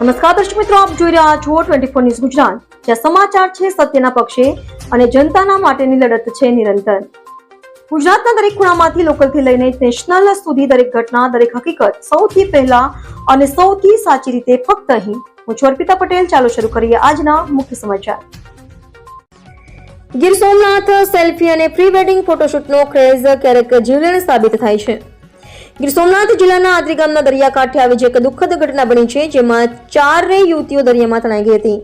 નમસ્કાર દર્શક મિત્રો, આપ જોઈ રહ્યા છો ટ્વેન્ટી ફોર ન્યૂઝ ગુજરાત. જ્યાં સમાચાર છે સત્યના પક્ષે અને જનતાના માટેની લડત છે નિરંતર. ગુજરાતના દરેક ખૂણામાંથી લોકલથી લઈને નેશનલ સુધી દરેક ઘટના, દરેક હકીકત સૌથી પહેલા અને સૌથી સાચી રીતે ફક્ત અહીં. હું છું અર્પિતા પટેલ. ચાલો શરૂ કરીએ આજના મુખ્ય સમાચાર. ગીર સોમનાથ સેલ્ફી અને પ્રી વેડિંગ ફોટોશૂટનો ક્રેઝ ક્યારેક જીવલેણ સાબિત થાય છે. ગીર સોમનાથ જિલ્લાના આદરી ગામના દરિયાકાંઠે આવી એક દુઃખદ ઘટના બની છે, જેમાં ચારેય યુવતીઓ દરિયામાં તણાઈ ગઈ હતી.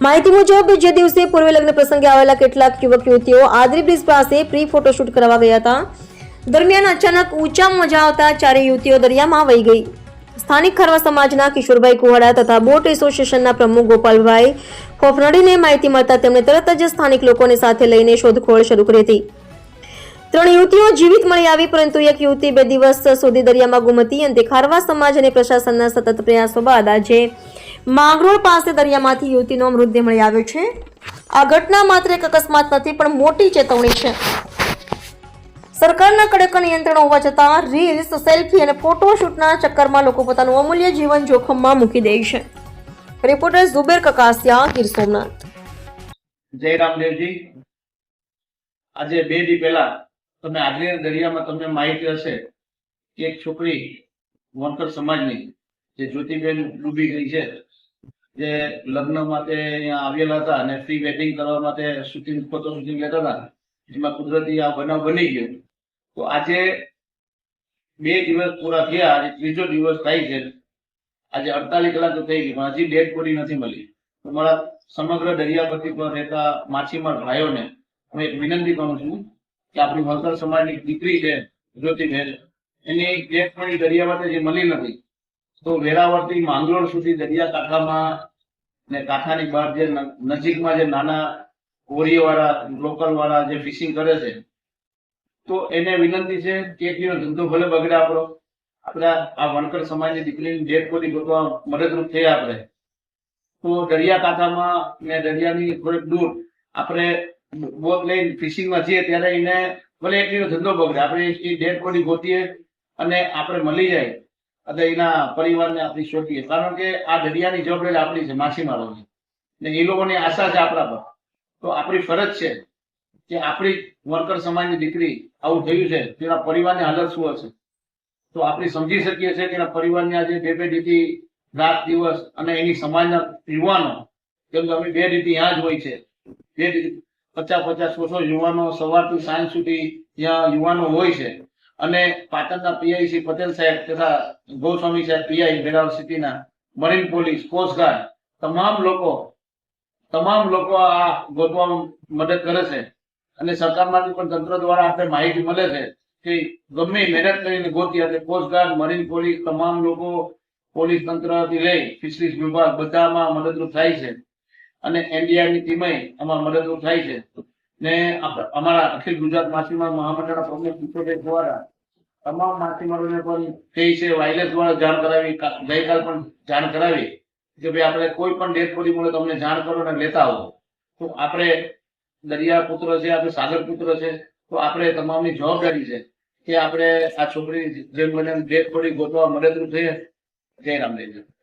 માહિતી મુજબ, જે દિવસે પૂર્વે લગ્ન પ્રસંગે આવેલા કેટલાક યુવક યુવતીઓ આદરી બ્રિજ પાસે પ્રી ફોટોશૂટ કરવા ગયા હતા, દરમિયાન અચાનક ઊંચા મજા આવતા ચારેય યુવતીઓ દરિયામાં વહી ગઈ. સ્થાનિક ખારવા સમાજના કિશોરભાઈ કુવાડા તથા બોટ એસોસિએશનના પ્રમુખ ગોપાલભાઈ ફોફનડીને માહિતી મળતા તેમણે તરત જ સ્થાનિક લોકોને સાથે લઈને શોધખોળ શરૂ કરી હતી. ત્રણ યુવતીઓ જીવિત મળી આવી, પરંતુ એક યુવતી બે દિવસ સુધી દરિયામાં ગુમ હતી અંતે ખારવા સમાજ અને પ્રશાસનના સતત પ્રયાસો બાદ આજે માંગરોળ પાસે દરિયામાંથી યુવતીનો મૃતદેહ મળી આવ્યો છે. આ ઘટના માત્ર એક અકસ્માત નથી, પણ મોટી ચેતવણી છે. સરકારના કડક નિયંત્રણો હોવા છતાં રીલ્સ, સેલ્ફી અને ફોટોશૂટના ચક્કરમાં લોકો પોતાનું અમૂલ્ય જીવન જોખમમાં મૂકી દે છે. રિપોર્ટર ઝુબેર કકાસિયા, ગીર સોમનાથ. જય રામદેવજી. આજે બે દી પહેલા તમે આજે દરિયામાં તમને માહિતી હશે કે એક છોકરી વણકર સમાજની જે જ્યોતિબેન ડૂબી ગઈ છે, જે લગ્ન માટે અહીંયા આવેલા હતા અને પ્રી વેડિંગ કરવા માટે શૂટિંગ ફોટો શૂટિંગ લેતા હતા એમાં કુદરતી આ બનાવ બની ગયો. તો આજે બે દિવસ પૂરા થયા, આજે ત્રીજો દિવસ થાય છે. આજે અડતાલીસ કલાક તો થઈ ગઈ, પણ હજી ડેડ બોડી નથી મળી. તમારા સમગ્ર દરિયાપતિ પર રહેતા માછીમાર ભાઈઓને હું એક વિનંતી કરું છું કે આપણી વણકર સમાજની દીકરી છે જ્યોતિબેન એની એક પણ દરિયામાં જે મળી નથી તો વેરાવળથી માંગરોળ સુધી દરિયા કાંઠામાં ને કાંઠાની બહાર જે નજીકમાં જે નાના હોરીવાળા લોકલ વાળા જે ફિશિંગ કરે છે, તો એને વિનંતી છે કે એક ધંધો ભલે બગડે આપણો, આપણા આ વણકર સમાજની દીકરીની ડેટ બોડી ગોતવા મદદરૂપ થયા આપણે. તો દરિયા કાંઠામાં ને દરિયાની થોડીક દૂર આપણે બોટ ફિશિંગમાં જઈએ ત્યારે એને ભલે એક ધંધો બગડે. આપણે એ ડેડ બોડી ગોતીએ અને આપણે મળી જાય અને એના પરિવારને આપણે શોધીએ. કારણ કે આ દરિયાની જવાબદારી આપણી છે, માછીમારોની. ને એ લોકોની આશા છે આપણા પર. તો આપણી ફરજ છે કે આપણી વર્કર સમાજની દીકરી આવું થયું છે તેના પરિવારની હાલત શું હશે? તો આપણે સમજી શકીએ છીએ કે એના પરિવારની આજે બે બે દીદી રાત દિવસ અને એની સમાજના યુવાનો, કેમ કે અમે બે રીતે ત્યાં જ હોય છે, બે પચાસ પચાસ સો યુવાનો સવારથી સાંજ સુધી યુવાનો હોય છે. અને પાટણના પીઆઈ શ્રી પટેલ સાહેબ તથા ગોસ્વામી સાહેબ પીઆઈ વેરાવળ સિટીના મરીન પોલીસ કોસ્ટગાર્ડ તમામ લોકો તમામ લોકો આ ગોતવામાં મદદ કરે છે. અને સરકારમાંથી પણ તંત્ર દ્વારા આપણે માહિતી મળે છે કે ગમે મહેનત કરીને ગોતી એટલે કોસ્ટગાર્ડ મરીન પોલીસ, તમામ લોકો પોલીસ તંત્રથી લઈ ફિશરીઝ વિભાગ બધામાં મદદરૂપ થાય છે. અને એનડીઆરની ટીમે આમાં મદદરૂપ થાય છે. ને અમારા અખિલ ગુજરાત માછીમાર મહામંડળના પ્રમુખ કિશોરભાઈ દ્વારા તમામ માછીમારોને પણ કહી છે વાયરલેસ દ્વારા જાણ કરાવી ગઈકાલ પણ જાણ કરાવી કે ભાઈ આપણે કોઈ પણ ડેથ બોડી મળે તમને જાણ કરો અને લેતા આવો. તો આપણે દરિયા પુત્ર છે, આપણે સાગર પુત્ર છે, તો આપણે તમામની જવાબદારી છે કે આપણે આ છોકરી જેમ બને ડેથ બોડી ગોતવા મદદરૂપ થઈએ. જય રામદેવજી